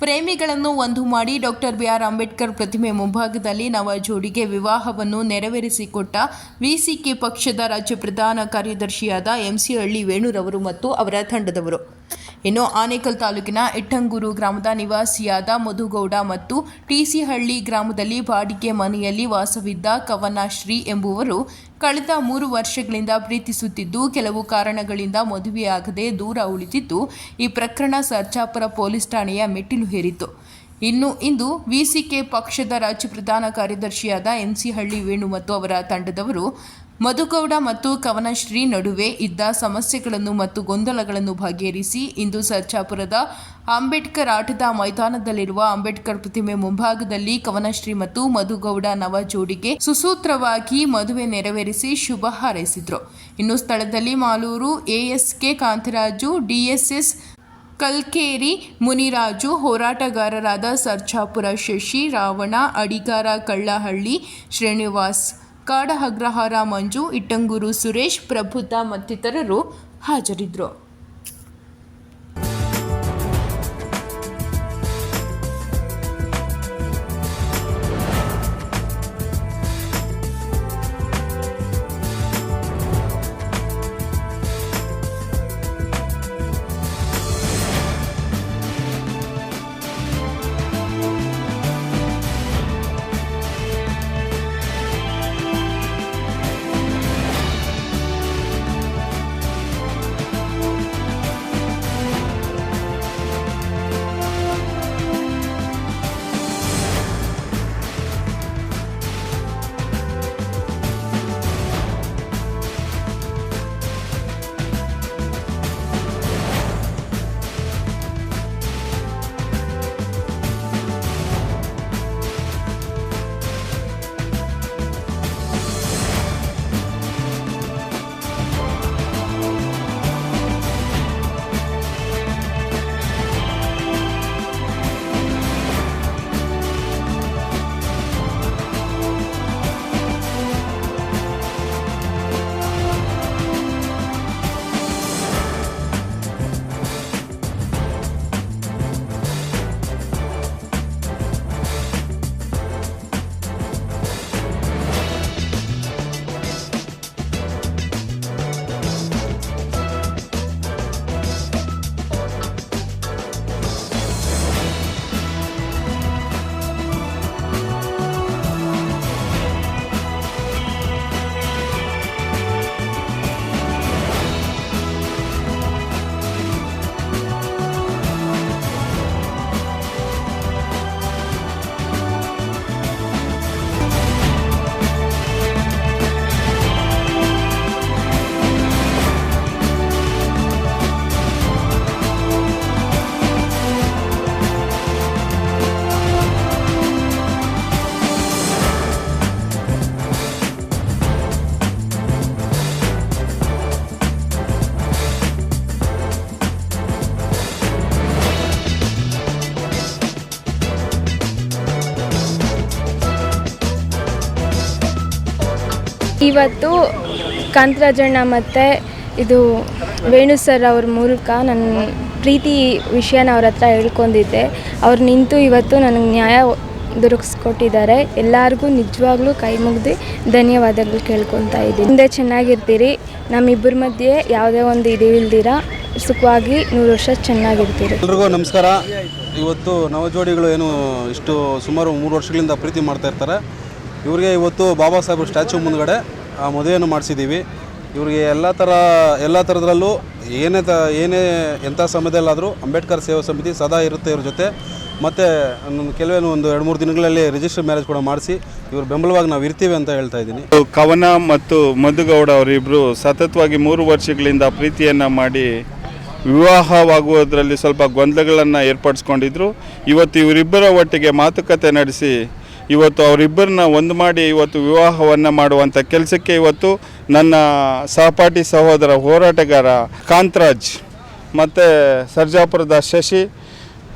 ಪ್ರೇಮಿಗಳನ್ನು ಒಂದು ಮಾಡಿ doctor B R Ambedkar ಪ್ರತಿಮೆ ಮುಂಭಾಗದಲ್ಲಿ ನವ ಜೋಡಿಗೆ ವಿವಾಹವನ್ನು ನೆರವೇರಿಸಿಕೊಟ್ಟ ವಿಸಿಕೆ ಪಕ್ಷದ ರಾಜ್ಯ ಪ್ರಧಾನ ಕಾರ್ಯದರ್ಶಿಯಾದ ಎಂಸಿ ಹಳ್ಳಿ ವೇಣುರವರು ಮತ್ತು ಅವರ ತಂಡದವರು. ಇನ್ನು ಆನೇಕಲ್ ತಾಲೂಕಿನ ಇಟ್ಟಂಗೂರು ಗ್ರಾಮದ ನಿವಾಸಿಯಾದ ಮಧುಗೌಡ ಮತ್ತು ಟಿಸಿಹಳ್ಳಿ ಗ್ರಾಮದಲ್ಲಿ ಬಾಡಿಗೆ ಮನೆಯಲ್ಲಿ ವಾಸವಿದ್ದ ಕವನಶ್ರೀ ಎಂಬುವರು ಕಳೆದ ಮೂರು ವರ್ಷಗಳಿಂದ ಪ್ರೀತಿಸುತ್ತಿದ್ದು, ಕೆಲವು ಕಾರಣಗಳಿಂದ ಮದುವೆಯಾಗದೆ ದೂರ ಉಳಿದಿದ್ದು, ಈ ಪ್ರಕರಣ ಸರ್ಜಾಪುರ ಪೊಲೀಸ್ ಠಾಣೆಯ ಮೆಟ್ಟಿಲು ಹೇರಿತು ಇನ್ನು ಇಂದು ವಿಸಿಕೆ ಪಕ್ಷದ ರಾಜ್ಯ ಪ್ರಧಾನ ಕಾರ್ಯದರ್ಶಿಯಾದ ಎನ್ಸಿಹಳ್ಳಿ ವೇಣು ಮತ್ತು ಅವರ ತಂಡದವರು ಮಧುಗೌಡ ಮತ್ತು ಕವನಶ್ರೀ ನಡುವೆ ಇದ್ದ ಸಮಸ್ಯೆಗಳನ್ನು ಮತ್ತು ಗೊಂದಲಗಳನ್ನು ಬಗೆಹರಿಸಿ ಇಂದು ಸರ್ಜಾಪುರದ ಅಂಬೇಡ್ಕರ್ ಆಟದ ಮೈದಾನದಲ್ಲಿರುವ ಅಂಬೇಡ್ಕರ್ ಪ್ರತಿಮೆ ಮುಂಭಾಗದಲ್ಲಿ ಕವನಶ್ರೀ ಮತ್ತು ಮಧುಗೌಡ ನವ ಜೋಡಿಗೆ ಸುಸೂತ್ರವಾಗಿ ಮದುವೆ ನೆರವೇರಿಸಿ ಶುಭ ಹಾರೈಸಿದರು. ಇನ್ನು ಸ್ಥಳದಲ್ಲಿ ಮಾಲೂರು ಎಎಸ್ಕೆ ಕಾಂತರಾಜು, ಡಿಎಸ್ಎಸ್ ಕಲ್ಕೇರಿ ಮುನಿರಾಜು, ಹೋರಾಟಗಾರರಾದ ಸರ್ಜಾಪುರ ಶಶಿ ರಾವಣ, ಅಡಿಗಾರ ಕಳ್ಳಹಳ್ಳಿ ಶ್ರೀನಿವಾಸ್ ಕಾಡಹಗ್ರಹಾರ ಮಂಜು ಇಟ್ಟಂಗೂರು ಸುರೇಶ್ ಪ್ರಭುತ ಮತ್ತಿತರರು ಹಾಜರಿದ್ದರು ಇವತ್ತು ಕಾಂತರಾಜಣ್ಣ ಮತ್ತು ಇದು ವೇಣು ಸರ್ ಅವ್ರ ಮೂಲಕ ನನ್ನ ಪ್ರೀತಿ ವಿಷಯನ ಅವ್ರ ಹತ್ರ ಹೇಳ್ಕೊಂಡಿದ್ದೆ. ಅವ್ರು ನಿಂತು ಇವತ್ತು ನನಗೆ ನ್ಯಾಯ ದೊರಕಿಸ್ಕೊಟ್ಟಿದ್ದಾರೆ. ಎಲ್ಲರಿಗೂ ನಿಜವಾಗ್ಲೂ ಕೈ ಮುಗ್ದು ಧನ್ಯವಾದಗಳು ಕೇಳ್ಕೊತಾ ಇದ್ದೀನಿ. ಮುಂದೆ ಚೆನ್ನಾಗಿರ್ತೀರಿ. ನಮ್ಮಿಬ್ಬರ ಮಧ್ಯೆ ಯಾವುದೇ ಒಂದು ಇದು ಇಲ್ದಿರ, ಸುಖವಾಗಿ ನೂರು ವರ್ಷ ಚೆನ್ನಾಗಿರ್ತೀರಿ. ಎಲ್ರಿಗೂ ನಮಸ್ಕಾರ. ಇವತ್ತು ನವಜೋಡಿಗಳು ಏನು ಇಷ್ಟು ಸುಮಾರು ಮೂರು ವರ್ಷಗಳಿಂದ ಪ್ರೀತಿ ಮಾಡ್ತಾ ಇರ್ತಾರೆ. ಇವ್ರಿಗೆ ಇವತ್ತು ಬಾಬಾ ಸಾಹೇಬ್ರ ಸ್ಟ್ಯಾಚು ಮುಂದ್ಗಡೆ ಮದುವೆಯನ್ನು ಮಾಡಿಸಿದ್ದೀವಿ. ಇವರಿಗೆ ಎಲ್ಲ ಥರ, ಎಲ್ಲ ಥರದ್ರಲ್ಲೂ ಏನೇ ತ, ಏನೇ ಎಂಥ ಸಮಯದಲ್ಲಾದರೂ ಅಂಬೇಡ್ಕರ್ ಸೇವಾ ಸಮಿತಿ ಸದಾ ಇರುತ್ತೆ ಇವ್ರ ಜೊತೆ. ಮತ್ತು ಕೆಲವೇನು ಒಂದು ಎರಡು ಮೂರು ದಿನಗಳಲ್ಲಿ ರಿಜಿಸ್ಟರ್ ಮ್ಯಾರೇಜ್ ಕೂಡ ಮಾಡಿಸಿ ಇವ್ರ ಬೆಂಬಲವಾಗಿ ನಾವು ಇರ್ತೀವಿ ಅಂತ ಹೇಳ್ತಾ ಇದ್ದೀನಿ. ಕವನ ಮತ್ತು ಮಧುಗೌಡ ಅವರಿಬ್ಬರು ಸತತವಾಗಿ ಮೂರು ವರ್ಷಗಳಿಂದ ಪ್ರೀತಿಯನ್ನು ಮಾಡಿ ವಿವಾಹವಾಗುವುದರಲ್ಲಿ ಸ್ವಲ್ಪ ಗೊಂದಲಗಳನ್ನು ಏರ್ಪಡಿಸ್ಕೊಂಡಿದ್ರು. ಇವತ್ತು ಇವರಿಬ್ಬರ ಒಟ್ಟಿಗೆ ಮಾತುಕತೆ ನಡೆಸಿ ಇವತ್ತು ಅವರಿಬ್ಬರನ್ನ ಒಂದು ಮಾಡಿ ಇವತ್ತು ವಿವಾಹವನ್ನು ಮಾಡುವಂಥ ಕೆಲಸಕ್ಕೆ ಇವತ್ತು ನನ್ನ ಸಹಪಾಠಿ ಸಹೋದರ ಹೋರಾಟಗಾರ ಕಾಂತರಾಜ್, ಮತ್ತು ಸರ್ಜಾಪುರದ ಶಶಿ,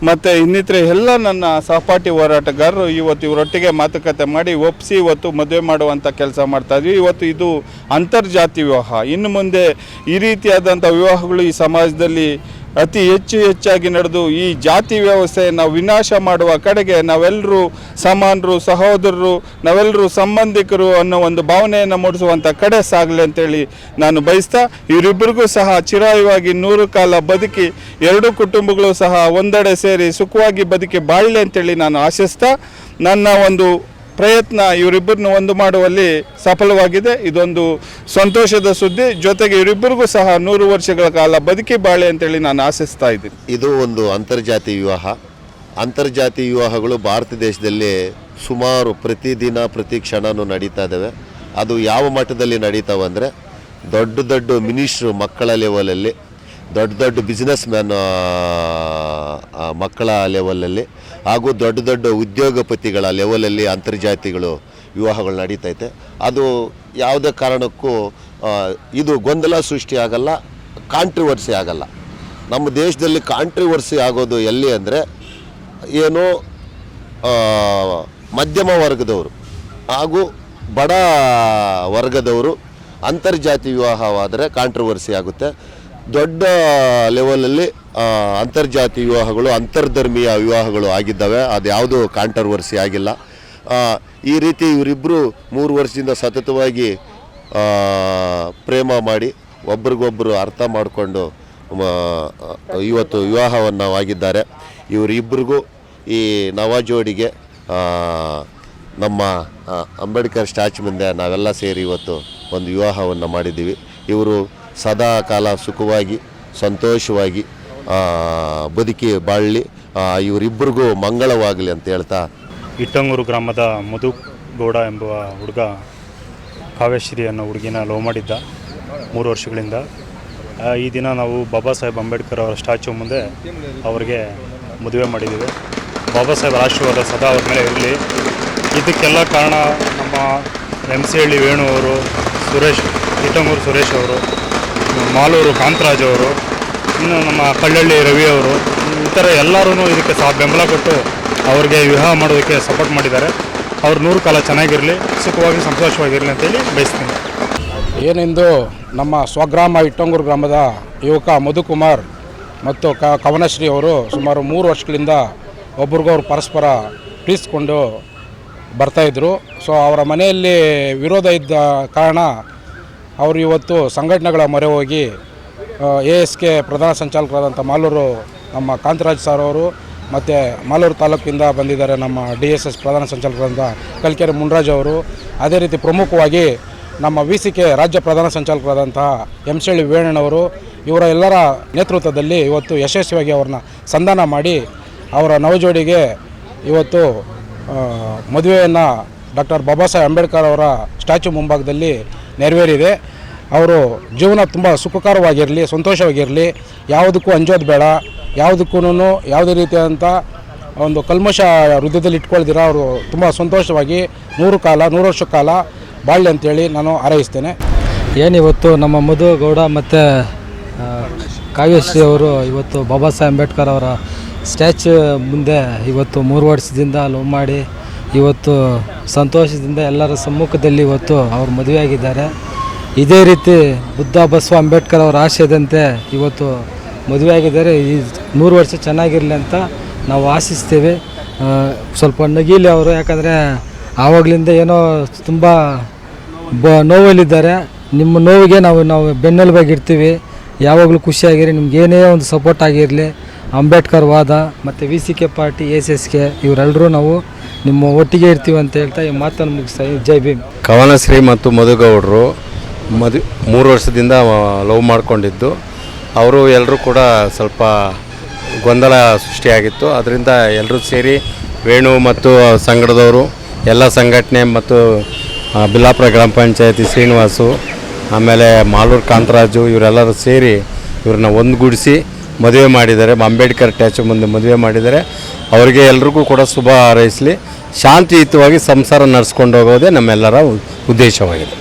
ಮತ್ತು ಇನ್ನಿತರೆ ಎಲ್ಲ ನನ್ನ ಸಹಪಾಠಿ ಹೋರಾಟಗಾರರು ಇವತ್ತು ಇವರೊಟ್ಟಿಗೆ ಮಾತುಕತೆ ಮಾಡಿ ಒಪ್ಪಿಸಿ ಇವತ್ತು ಮದುವೆ ಮಾಡುವಂಥ ಕೆಲಸ ಮಾಡ್ತಾ ಇದ್ವಿ. ಇವತ್ತು ಇದು ಅಂತರ್ಜಾತಿ ವಿವಾಹ. ಇನ್ನು ಮುಂದೆ ಈ ರೀತಿಯಾದಂಥ ವಿವಾಹಗಳು ಈ ಸಮಾಜದಲ್ಲಿ ಅತಿ ಹೆಚ್ಚು ಹೆಚ್ಚಾಗಿ ನಡೆದು ಈ ಜಾತಿ ವ್ಯವಸ್ಥೆಯನ್ನು ವಿನಾಶ ಮಾಡುವ ಕಡೆಗೆ ನಾವೆಲ್ಲರೂ ಸಮಾನರು, ಸಹೋದರರು, ನಾವೆಲ್ಲರೂ ಸಂಬಂಧಿಕರು ಅನ್ನೋ ಒಂದು ಭಾವನೆಯನ್ನು ಮೂಡಿಸುವಂಥ ಕಡೆ ಸಾಗಲಿ ಅಂತೇಳಿ ನಾನು ಬಯಸ್ತಾ, ಇವರಿಬ್ಬರಿಗೂ ಸಹ ಚಿರಾಯುವಾಗಿ ನೂರು ಕಾಲ ಬದುಕಿ, ಎರಡು ಕುಟುಂಬಗಳು ಸಹ ಒಂದೆಡೆ ಸೇರಿ ಸುಖವಾಗಿ ಬದುಕಿ ಬಾಳಲಿ ಅಂತೇಳಿ ನಾನು ಆಶಿಸ್ತಾ, ನನ್ನ ಒಂದು ಪ್ರಯತ್ನ ಇವರಿಬ್ಬರನ್ನು ಒಂದು ಮಾಡುವಲ್ಲಿ ಸಫಲವಾಗಿದೆ. ಇದೊಂದು ಸಂತೋಷದ ಸುದ್ದಿ. ಜೊತೆಗೆ ಇವರಿಬ್ಬರಿಗೂ ಸಹ ನೂರು ವರ್ಷಗಳ ಕಾಲ ಬದುಕಿ ಬಾಳೆ ಅಂತೇಳಿ ನಾನು ಆಶಿಸ್ತಾ ಇದ್ದೀನಿ. ಇದು ಒಂದು ಅಂತರ್ಜಾತಿ ವಿವಾಹ. ಅಂತರ್ಜಾತಿ ವಿವಾಹಗಳು ಭಾರತ ದೇಶದಲ್ಲಿ ಸುಮಾರು ಪ್ರತಿದಿನ, ಪ್ರತಿ ಕ್ಷಣನೂ ನಡೀತಾ ಇದ್ದಾವೆ. ಅದು ಯಾವ ಮಟ್ಟದಲ್ಲಿ ನಡೀತಾವೆ ಅಂದರೆ, ದೊಡ್ಡ ದೊಡ್ಡ ಮಿನಿಸ್ಟ್ರು ಮಕ್ಕಳ ಲೆವೆಲಲ್ಲಿ, ದೊಡ್ಡ ದೊಡ್ಡ ಬಿಸ್ನೆಸ್ ಮ್ಯಾನ್ ಮಕ್ಕಳ ಲೆವೆಲಲ್ಲಿ ಹಾಗೂ ದೊಡ್ಡ ದೊಡ್ಡ ಉದ್ಯೋಗಪತಿಗಳ ಲೆವೆಲಲ್ಲಿ ಅಂತರ್ಜಾತಿಗಳು ವಿವಾಹಗಳು ನಡೀತೈತೆ. ಅದು ಯಾವುದೇ ಕಾರಣಕ್ಕೂ ಇದು ಗೊಂದಲ ಸೃಷ್ಟಿಯಾಗಲ್ಲ ಕಾಂಟ್ರಿವರ್ಸಿ ಆಗಲ್ಲ. ನಮ್ಮ ದೇಶದಲ್ಲಿ ಕಾಂಟ್ರವರ್ಸಿ ಆಗೋದು ಎಲ್ಲಿ ಅಂದರೆ, ಏನು ಮಧ್ಯಮ ವರ್ಗದವರು ಹಾಗೂ ಬಡ ವರ್ಗದವರು ಅಂತರ್ಜಾತಿ ವಿವಾಹವಾದರೆ ಕಾಂಟ್ರವರ್ಸಿ ಆಗುತ್ತೆ. ದೊಡ್ಡ ಲೆವೆಲಲ್ಲಿ ಅಂತರ್ಜಾತಿ ವಿವಾಹಗಳು, ಅಂತರ್ಧರ್ಮೀಯ ವಿವಾಹಗಳು ಆಗಿದ್ದಾವೆ. ಅದು ಯಾವುದೂ ಕಾಂಟ್ರವರ್ಸಿ ಆಗಿಲ್ಲ. ಈ ರೀತಿ ಇವರಿಬ್ಬರು ಮೂರು ವರ್ಷದಿಂದ ಸತತವಾಗಿ ಪ್ರೇಮ ಮಾಡಿ ಒಬ್ರಿಗೊಬ್ಬರು ಅರ್ಥ ಮಾಡಿಕೊಂಡು ಇವತ್ತು ವಿವಾಹವನ್ನು ಆಗಿದ್ದಾರೆ ಇವರಿಬ್ಬರಿಗೂ ಈ ನವ ಜೋಡಿಗೆ ನಮ್ಮ ಅಂಬೇಡ್ಕರ್ ಸ್ಟ್ಯಾಚು ಮುಂದೆ ನಾವೆಲ್ಲ ಸೇರಿ ಇವತ್ತು ಒಂದು ವಿವಾಹವನ್ನು ಮಾಡಿದ್ದೀವಿ. ಇವರು ಸದಾ ಕಾಲ ಸುಖವಾಗಿ, ಸಂತೋಷವಾಗಿ ಬದುಕಿ ಬಾಳಲಿ. ಇವರಿಬ್ಬರಿಗೂ ಮಂಗಳವಾಗಲಿ ಅಂತ ಹೇಳ್ತಾ. ಇಟ್ಟಂಗೂರು ಗ್ರಾಮದ ಮಧುಗೌಡ ಎಂಬ ಹುಡುಗ ಕಾವ್ಯಶ್ರೀ ಅನ್ನೋ ಹುಡುಗಿನ ಲವ್ ಮಾಡಿದ್ದ ಮೂರು ವರ್ಷಗಳಿಂದ. ಈ ದಿನ ನಾವು ಬಾಬಾ ಸಾಹೇಬ್ ಅಂಬೇಡ್ಕರ್ ಅವರ ಸ್ಟ್ಯಾಚು ಮುಂದೆ ಅವರಿಗೆ ಮದುವೆ ಮಾಡಿದ್ದೀವಿ. ಬಾಬಾ ಸಾಹೇಬ್ ಆಶೀರ್ವಾದ ಸದಾ ಅವ್ರ ಮೇಲೆ ಇರಲಿ. ಇದಕ್ಕೆಲ್ಲ ಕಾರಣ ನಮ್ಮ ಎಂ ಸಿ ಹಳ್ಳಿ ವೇಣು ಅವರು ಸುರೇಶ್, ಇಟ್ಟಂಗೂರು ಸುರೇಶ್ ಅವರು. ಮಾಲೂರು ಕಾಂತರಾಜ್ ಅವರು, ಇನ್ನು ನಮ್ಮ ಕಳ್ಳಳ್ಳಿ ರವಿ ಅವರು ಥರ ಎಲ್ಲರೂ ಇದಕ್ಕೆ ಸಹ ಬೆಂಬಲ ಕೊಟ್ಟು ಅವ್ರಿಗೆ ವಿವಾಹ ಮಾಡೋದಕ್ಕೆ ಸಪೋರ್ಟ್ ಮಾಡಿದ್ದಾರೆ. ಅವ್ರ ನೂರು ಕಾಲ ಚೆನ್ನಾಗಿರಲಿ, ಸುಖವಾಗಿ, ಸಂತೋಷವಾಗಿರಲಿ ಅಂತೇಳಿ ಬಯಸ್ತೀನಿ. ಏನೆಂದು ನಮ್ಮ ಸ್ವಗ್ರಾಮ ಇಟ್ಟಂಗೂರು ಗ್ರಾಮದ ಯುವಕ ಮಧುಕುಮಾರ್ ಮತ್ತು ಕ, ಕವನಶ್ರೀ ಅವರು ಸುಮಾರು ಮೂರು ವರ್ಷಗಳಿಂದ ಒಬ್ರಿಗೊಬ್ರು ಪರಸ್ಪರ ಪ್ರೀತಿಸ್ಕೊಂಡು ಬರ್ತಾಯಿದ್ರು ಸೊ ಅವರ ಮನೆಯಲ್ಲಿ ವಿರೋಧ ಇದ್ದ ಕಾರಣ ಅವರು ಇವತ್ತು ಸಂಘಟನೆಗಳ ಮೊರೆ ಹೋಗಿ ಎ ಎಸ್ ಕೆ ಪ್ರಧಾನ ಸಂಚಾಲಕರಾದಂಥ ಮಾಲೂರು ನಮ್ಮ ಕಾಂತರಾಜ್ ಸರ್ ಅವರು ಮತ್ತು ಮಾಲೂರು ತಾಲೂಕಿಂದ ಬಂದಿದ್ದಾರೆ ನಮ್ಮ ಡಿ ಎಸ್ ಎಸ್ ಪ್ರಧಾನ ಸಂಚಾಲಕರಾದಂಥ ಕಲ್ಕೆರೆ ಮುನ್ರಾಜ್ ಅವರು. ಅದೇ ರೀತಿ ಪ್ರಮುಖವಾಗಿ ನಮ್ಮ ವಿ ಸಿ ಕೆ ರಾಜ್ಯ ಪ್ರಧಾನ ಸಂಚಾಲಕರಾದಂತಹ ಎಂ ಶೆಳ್ಳಿ ವೇಣಣ್ಣವರು ಇವರ ಎಲ್ಲರ ನೇತೃತ್ವದಲ್ಲಿ ಇವತ್ತು ಯಶಸ್ವಿಯಾಗಿ ಅವ್ರನ್ನ ಸಂಧಾನ ಮಾಡಿ ಅವರ ನವಜೋಡಿಗೆ ಇವತ್ತು ಮದುವೆಯನ್ನು ಡಾಕ್ಟರ್ ಬಾಬಾ ಸಾಹೇಬ್ ಅಂಬೇಡ್ಕರ್ ಅವರ ಸ್ಟ್ಯಾಚು ಮುಂಭಾಗದಲ್ಲಿ ನೆರವೇರಿದೆ. ಅವರು ಜೀವನ ತುಂಬ ಸುಖಕರವಾಗಿರಲಿ, ಸಂತೋಷವಾಗಿರಲಿ, ಯಾವುದಕ್ಕೂ ಅಂಜೋದು ಬೇಡ ಯಾವುದಕ್ಕೂ ಯಾವುದೇ ರೀತಿಯಾದಂಥ ಒಂದು ಕಲ್ಮಶ ಹೃದಯದಲ್ಲಿ ಇಟ್ಕೊಳ್ದಿರ, ಅವರು ತುಂಬ ಸಂತೋಷವಾಗಿ ನೂರು ಕಾಲ, ನೂರು ವರ್ಷ ಕಾಲ ಬಾಳ್ಲಿ ಅಂತೇಳಿ ನಾನು ಹಾರೈಸ್ತೇನೆ. ಏನಿವತ್ತು ನಮ್ಮ ಮಧು ಗೌಡ ಮತ್ತು ಕಾವ್ಯಶ್ರೀ ಅವರು ಇವತ್ತು ಬಾಬಾ ಸಾಹೇಬ್ ಅಂಬೇಡ್ಕರ್ ಅವರ ಸ್ಟ್ಯಾಚ್ಯೂ ಮುಂದೆ ಇವತ್ತು ಮೂರು ವರ್ಷದಿಂದ ಲವ್ ಮಾಡಿ ಇವತ್ತು ಸಂತೋಷದಿಂದ ಎಲ್ಲರ ಸಮ್ಮುಖದಲ್ಲಿ ಇವತ್ತು ಅವರು ಮದುವೆಯಾಗಿದ್ದಾರೆ. ಇದೇ ರೀತಿ ಬುದ್ಧ ಬಸವ ಅಂಬೇಡ್ಕರ್ ಅವರ ಆಶಯದಂತೆ ಇವತ್ತು ಮದುವೆಯಾಗಿದ್ದಾರೆ. ಈ ನೂರು ವರ್ಷ ಚೆನ್ನಾಗಿರಲಿ ಅಂತ ನಾವು ಆಶಿಸ್ತೇವೆ. ಸ್ವಲ್ಪ ನಗೀಲಿ ಅವರು, ಯಾಕಂದರೆ ಆವಾಗಲಿಂದ ಏನೋ ತುಂಬ ಬ, ನೋವಲ್ಲಿದ್ದಾರೆ. ನಿಮ್ಮ ನೋವಿಗೆ ನಾವು ನಾವು ಬೆನ್ನೆಲುಬಾಗಿರ್ತೀವಿ. ಯಾವಾಗಲೂ ಖುಷಿಯಾಗಿರಿ. ನಿಮ್ಗೆ ಏನೇ ಒಂದು ಸಪೋರ್ಟ್ ಆಗಿರಲಿ. ಅಂಬೇಡ್ಕರ್ ವಾದ ಮತ್ತು V C K party, S S K ಇವರೆಲ್ಲರೂ ನಾವು ನಿಮ್ಮ ಒಟ್ಟಿಗೆ ಇರ್ತೀವಿ ಅಂತ ಹೇಳ್ತಾ ಈ ಮಾತನ್ನು ಮುಗಿಸ್ತಾ. ಜೈ ಭೀಮ್. ಕವನಶ್ರೀ ಮತ್ತು ಮಧುಗೌಡರು ಮದು ಮೂರು ವರ್ಷದಿಂದ ಲವ್ ಮಾಡಿಕೊಂಡಿದ್ದು. ಅವರು ಎಲ್ಲರೂ ಕೂಡ ಸ್ವಲ್ಪ ಗೊಂದಲ ಸೃಷ್ಟಿಯಾಗಿತ್ತು. ಅದರಿಂದ ಎಲ್ಲರೂ ಸೇರಿ ವೇಣು ಮತ್ತು ಸಂಘದವರು ಎಲ್ಲ ಸಂಘಟನೆ ಮತ್ತು ಬಿಲ್ಲಾಪುರ ಗ್ರಾಮ ಪಂಚಾಯತಿ ಶ್ರೀನಿವಾಸು, ಆಮೇಲೆ ಮಾಲೂರು ಕಾಂತರಾಜು, ಇವರೆಲ್ಲರೂ ಸೇರಿ ಇವ್ರನ್ನ ಒಂದುಗೂಡಿಸಿ ಮದುವೆ ಮಾಡಿದ್ದಾರೆ. ಅಂಬೇಡ್ಕರ್ ಟ್ಯಾಚು ಮುಂದೆ ಮದುವೆ ಮಾಡಿದ್ದಾರೆ. ಅವರಿಗೆ ಎಲ್ರಿಗೂ ಕೂಡ ಶುಭ ಹಾರೈಸಲಿ. ಶಾಂತಿಯುತವಾಗಿ ಸಂಸಾರ ನಡೆಸ್ಕೊಂಡು ಹೋಗೋದೇ ನಮ್ಮೆಲ್ಲರ ಉದ್ದೇಶವಾಗಿದೆ.